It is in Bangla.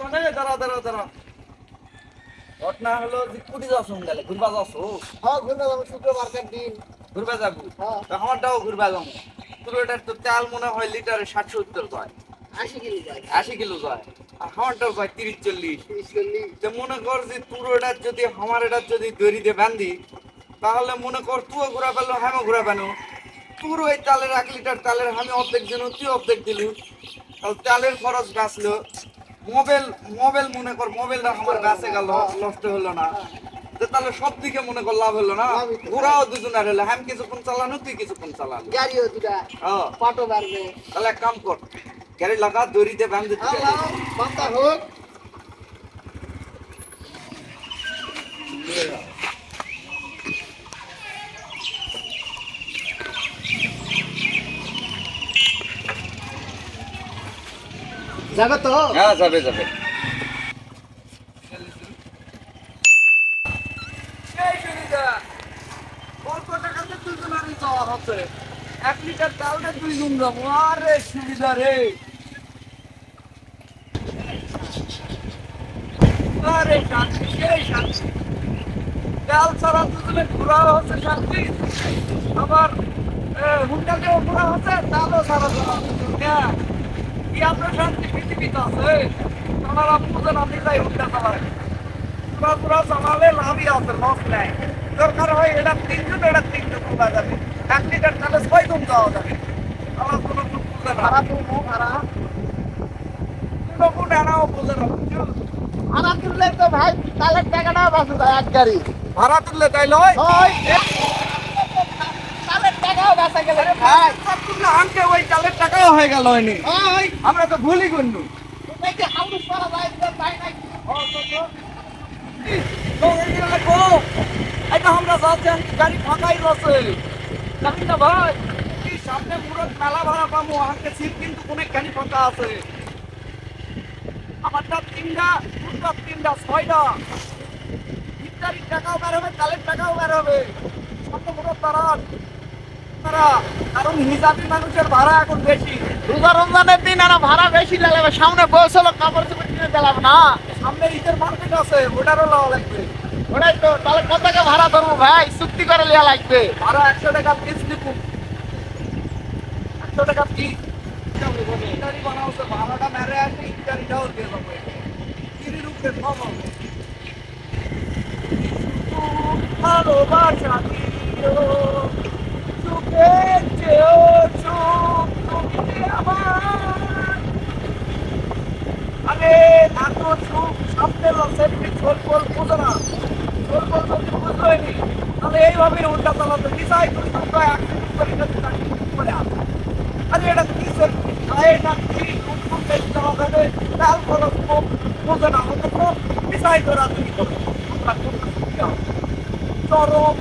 কোনে দাঁড়া দাঁড়া দাঁড়া। ঘটনা হলো যে কুটি যাচ্ছ গেলে ঘুরবা যাচ্ছ হ্যাঁ ঘুরবে যাব শুক্রবারকার দিন। ঘুরবা যাব? হ্যাঁ। আমারটাও ঘুরবা যাব। তোর এটার তো তেল মনে হয় লিটারে ষাট সত্তর যায়। আশি কিলো যায়। আশি কিলো যায়। আর আমারটাও যায় তিরিশ চল্লিশ তো মনে কর যে তোর এটার যদি আমার এটার যদি দড়িতে বান্ধি তাহলে মনে কর তুইও ঘুরা পেল হ্যাঁ ঘুরা পেল। তোর ওই তালের এক লিটার তালের আমি অর্ধেক দিন তুই অর্ধেক দিলি। তাহলে তালের খরচ বাঁচলো। মোবাইল মোবাইল মনে কর মোবাইলটা আমার গাছে গেল নষ্ট হলো না। তাহলে সব দিকে মনে কর লাভ হলো না। ঘোরাও দুজন আর হলো। হ্যাঁ কিছুক্ষণ চালানো তুই কিছুক্ষণ চালানো গাড়িও দুটা পাটো বাড়বে। তাহলে এক কাম কর গাড়ি লাগা দড়িতে বান্ধে হোক। যাবে তো? হ্যাঁ যাবে যাবে। এক লিটার চালটা দুই গুণ যাব আরে সুবিধা রে। আরে শান্তি সেই শান্তি। তেল ছাড়া দুজনে ঘোরা হচ্ছে শান্তি। আবার হুন্ডাকেও ঘোরা হচ্ছে তালও ছাড়া হ্যাঁ। কি আপনার শান্তি পৃথিবীতে আছে আপনারা বুঝেন আপনি যাই হুন্ডা চালায় পুরা পুরা চালালে লাভই আছে লস নাই। দরকার হয় এটা তিনজন এটা তিনজন খোলা যাবে। এক লিটার তাহলে ছয় গুণ যাওয়া যাবে। আমার কোনো দুঃখ বুঝে না। ভাড়া তুলবো ভাড়া কোনো গুণ এনাও বুঝে না বুঝছ? ভাড়া তুললে তো ভাই তালের টাকাটাও বাঁচে যায় এক গাড়ি। ভাড়া তুললে তাই লয়? ওই টাকাও বাঁচা গেলে ভাই। তুললে আনকে ওই চালের টাকাও হয়ে গেল হয়নি। আমরা তো ভুলই করলু আমরা গাড়ি ফাঁকাই জানি না ভাই সামনে পুরো মেলা ভাড়া পাবো আমাকে সিট কিন্তু অনেক গাড়ি ফাঁকা আছে? আমারটা তিনটা দুটা তিনটা ছয়টা। ইত্যাদি টাকাও বের হবে তালের টাকাও বের হবে। সামনে পুরো তারা তারা কারণ মানুষের ভাড়া এখন বেশি। রোজা রমজানের দিন আর ভাড়া বেশি লাগবে সামনে বয়স হলো, কাপড় চোপড় কিনে দিলাম না। সামনে ঈদের মার্কেট আছে, ওটারও লওয়া লাগবে। ওটাই তো, তাহলে কত টাকা ভাড়া ধরবো ভাই? চুক্তি করে লিয়া লাগবে। ভাড়া একশো টাকা পিস লিখুন একশো টাকা পিস ইটারি বানাওছে, ভাড়াটা মেরে আসে ইটারিটাও দিয়ে ভালোবাসা সুখের চেয়েও সুখ তুমি আমার আরে এত সুখ সামনে লসে ছোট বল বোঝো না ছোট বল যদি বুঝোয়নি তাহলে এইভাবে উল্টা চালাতে দিশাই করে তোমরা অ্যাক্সিডেন্ট করে গেছে করে আসে আরে এটা কিসের আরে এটা কি খুব বেশি চালা যাবে তাল খরচ কম না তুমি চরম